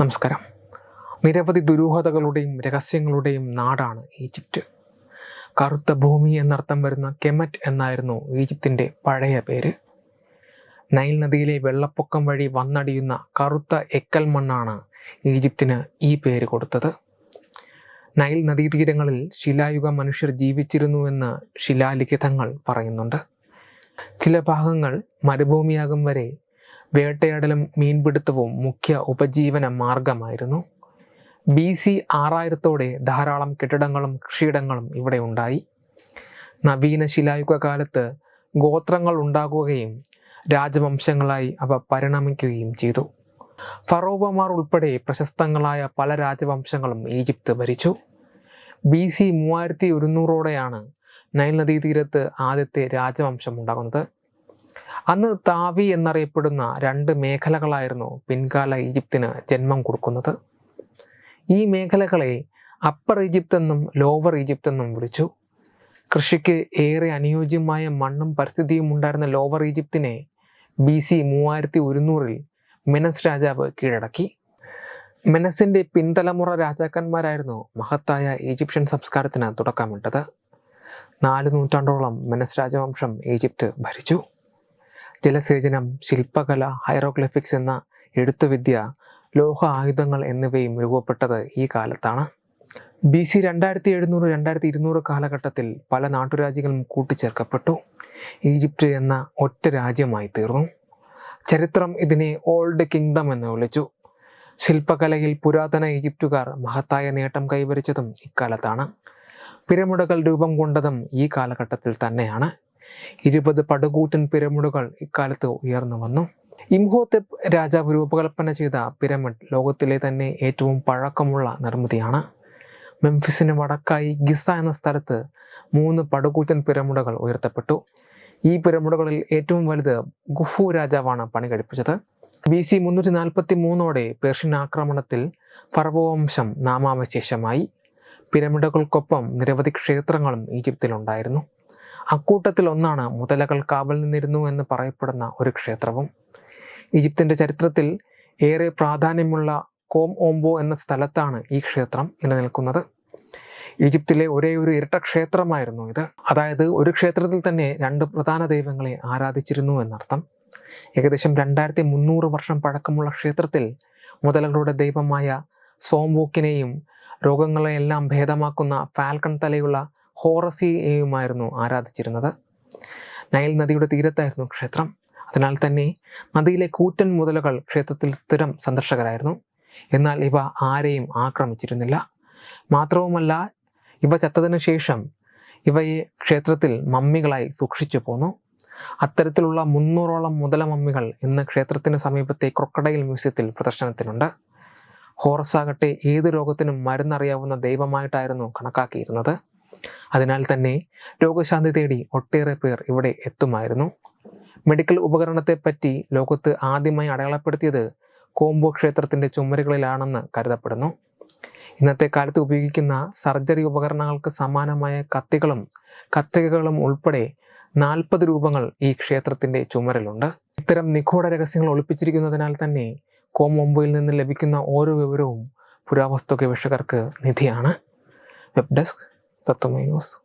നമസ്കാരം. നിരവധി ദുരൂഹതകളുടെയും രഹസ്യങ്ങളുടെയും നാടാണ് ഈജിപ്റ്റ്. കറുത്ത ഭൂമി എന്നർത്ഥം വരുന്ന കെമറ്റ് എന്നായിരുന്നു ഈജിപ്തിന്റെ പഴയ പേര്. നൈൽ നദിയിലെ വെള്ളപ്പൊക്കം വഴി വന്നടിയുന്ന കറുത്ത എക്കൽ മണ്ണാണ് ഈജിപ്തിന് ഈ പേര് കൊടുത്തത്. നൈൽ നദീതീരങ്ങളിൽ ശിലായുഗ മനുഷ്യർ ജീവിച്ചിരുന്നുവെന്ന് ശിലാലിഖിതങ്ങൾ പറയുന്നുണ്ട്. ചില ഭാഗങ്ങൾ മരുഭൂമിയാകും വരെ വേട്ടയാടലും മീൻപിടുത്തവും മുഖ്യ ഉപജീവന മാർഗമായിരുന്നു. ബി സി ആറായിരത്തോടെ ധാരാളം കെട്ടിടങ്ങളും കൃഷിയിടങ്ങളും ഇവിടെ ഉണ്ടായി. നവീന ശിലായുഗ കാലത്ത് ഗോത്രങ്ങൾ ഉണ്ടാകുകയും രാജവംശങ്ങളായി അവ പരിണമിക്കുകയും ചെയ്തു. ഫറോവമാർ ഉൾപ്പെടെ പ്രശസ്തങ്ങളായ പല രാജവംശങ്ങളും ഈജിപ്ത് ഭരിച്ചു. ബി സി മൂവായിരത്തി ഒരുന്നൂറോടെയാണ് നൈൽ നദീതീരത്ത് ആദ്യത്തെ രാജവംശം ഉണ്ടാകുന്നത്. അന്ന് താവി എന്നറിയപ്പെടുന്ന രണ്ട് മേഖലകളായിരുന്നു പിൻകാല ഈജിപ്തിന് ജന്മം കൊടുക്കുന്നത്. ഈ മേഖലകളെ അപ്പർ ഈജിപ്ത് എന്നും ലോവർ ഈജിപ്ത് എന്നും വിളിച്ചു. കൃഷിക്ക് ഏറെ അനുയോജ്യമായ മണ്ണും പരിസ്ഥിതിയും ഉണ്ടായിരുന്ന ലോവർ ഈജിപ്തിനെ ബി സി മൂവായിരത്തി ഒരുന്നൂറിൽ മെനസ് രാജാവ് കീഴടക്കി. മെനസിന്റെ പിൻതലമുറ രാജാക്കന്മാരായിരുന്നു മഹത്തായ ഈജിപ്ഷ്യൻ സംസ്കാരത്തിന് തുടക്കമിട്ടത്. നാല് നൂറ്റാണ്ടോളം മെനസ് രാജവംശം ഈജിപ്ത് ഭരിച്ചു. ജലസേചനം ശില്പകല ഹൈറോഗ്ലിഫിക്സ് എന്ന എഴുത്തുവിദ്യ ലോഹ ആയുധങ്ങൾ എന്നിവയും രൂപപ്പെട്ടത് ഈ കാലത്താണ്. ബി സി രണ്ടായിരത്തി എഴുന്നൂറ് രണ്ടായിരത്തി ഇരുന്നൂറ് കാലഘട്ടത്തിൽ പല നാട്ടുരാജ്യങ്ങളും കൂട്ടിച്ചേർക്കപ്പെട്ടു. ഈജിപ്റ്റ് എന്ന ഒറ്റ രാജ്യമായി തീർന്നു. ചരിത്രം ഇതിനെ ഓൾഡ് കിങ്ഡം എന്ന് വിളിച്ചു. ശില്പകലയിൽ പുരാതന ഈജിപ്റ്റുകാർ മഹത്തായ നേട്ടം കൈവരിച്ചതും ഇക്കാലത്താണ്. പിരമിഡുകൾ രൂപം കൊണ്ടതും ഈ കാലഘട്ടത്തിൽ തന്നെയാണ്. ഇരുപത് പടുകൂറ്റൻ പിരമിഡുകൾ ഇക്കാലത്ത് ഉയർന്നു വന്നു. ഇംഹോത്തെപ് രാജാവ് രൂപകൽപ്പന ചെയ്ത പിരമിഡ് ലോകത്തിലെ തന്നെ ഏറ്റവും പഴക്കമുള്ള നിർമ്മിതിയാണ്. മെംഫിസിന് വടക്കായി ഗിസ എന്ന സ്ഥലത്ത് മൂന്ന് പടുകൂറ്റൻ പിരമിഡുകൾ ഉയർത്തപ്പെട്ടു. ഈ പിരമിഡുകളിൽ ഏറ്റവും വലുത് ഗുഫു രാജാവാണ് പണി കഴിപ്പിച്ചത്. ബി സി മുന്നൂറ്റി നാൽപ്പത്തി മൂന്നോടെ പേർഷ്യൻ ആക്രമണത്തിൽ ഫർവവംശം നാമാവശേഷമായി. പിരമിഡുകൾക്കൊപ്പം നിരവധി ക്ഷേത്രങ്ങളും ഈജിപ്തിലുണ്ടായിരുന്നു. അക്കൂട്ടത്തിൽ ഒന്നാണ് മുതലകൾ കാവൽ നിന്നിരുന്നു എന്ന് പറയപ്പെടുന്ന ഒരു ക്ഷേത്രവും. ഈജിപ്തിന്റെ ചരിത്രത്തിൽ ഏറെ പ്രാധാന്യമുള്ള കോം ഓംബോ എന്ന സ്ഥലത്താണ് ഈ ക്ഷേത്രം നിലനിൽക്കുന്നത്. ഈജിപ്തിലെ ഒരേ ഒരു ഇരട്ട ക്ഷേത്രമായിരുന്നു ഇത്. അതായത് ഒരു ക്ഷേത്രത്തിൽ തന്നെ രണ്ട് പ്രധാന ദൈവങ്ങളെ ആരാധിച്ചിരുന്നു എന്നർത്ഥം. ഏകദേശം രണ്ടായിരത്തി മുന്നൂറ് വർഷം പഴക്കമുള്ള ക്ഷേത്രത്തിൽ മുതലകളുടെ ദൈവമായ സോംബോക്കിനെയും രോഗങ്ങളെയെല്ലാം ഭേദമാക്കുന്ന ഫാൽക്കൺ തലയുള്ള ഹോറസിയെയുമായിരുന്നു ആരാധിച്ചിരുന്നത്. നൈൽ നദിയുടെ തീരത്തായിരുന്നു ക്ഷേത്രം. അതിനാൽ തന്നെ നദിയിലെ കൂറ്റൻ മുതലകൾ ക്ഷേത്രത്തിൽ സ്ഥിരം സന്ദർശകരായിരുന്നു. എന്നാൽ ഇവ ആരെയും ആക്രമിച്ചിരുന്നില്ല. മാത്രവുമല്ല ഇവ ചത്തതിനു ശേഷം ഇവയെ ക്ഷേത്രത്തിൽ മമ്മികളായി സൂക്ഷിച്ചു പോന്നു. അത്തരത്തിലുള്ള മുന്നൂറോളം മുതല മമ്മികൾ ഇന്ന് ക്ഷേത്രത്തിന് സമീപത്തെ ക്രൊക്കഡൈൽ മ്യൂസിയത്തിൽ പ്രദർശനത്തിനുണ്ട്. ഹോറസാകട്ടെ ഏത് രോഗത്തിനും മരുന്നറിയാവുന്ന ദൈവമായിട്ടായിരുന്നു കണക്കാക്കിയിരുന്നത്. അതിനാൽ തന്നെ രോഗശാന്തി തേടി ഒട്ടേറെ പേർ ഇവിടെ എത്തുമായിരുന്നു. മെഡിക്കൽ ഉപകരണത്തെപ്പറ്റി ലോകത്ത് ആദ്യമായി അടയാളപ്പെടുത്തിയത് കോംബോ ക്ഷേത്രത്തിന്റെ ചുമരുകളിലാണെന്ന് കരുതപ്പെടുന്നു. ഇന്നത്തെ കാലത്ത് ഉപയോഗിക്കുന്ന സർജറി ഉപകരണങ്ങൾക്ക് സമാനമായ കത്തികളും കത്രികകളും ഉൾപ്പെടെ നാൽപ്പത് രൂപങ്ങൾ ഈ ക്ഷേത്രത്തിന്റെ ചുമരിലുണ്ട്. ഇത്തരം നിഗൂഢ രഹസ്യങ്ങൾ ഒളിപ്പിച്ചിരിക്കുന്നതിനാൽ തന്നെ കോമൊമ്പയിൽ നിന്ന് ലഭിക്കുന്ന ഓരോ വിവരവും പുരാവസ്തു ഗവേഷകർക്ക് നിധിയാണ്. Web desk だと思います。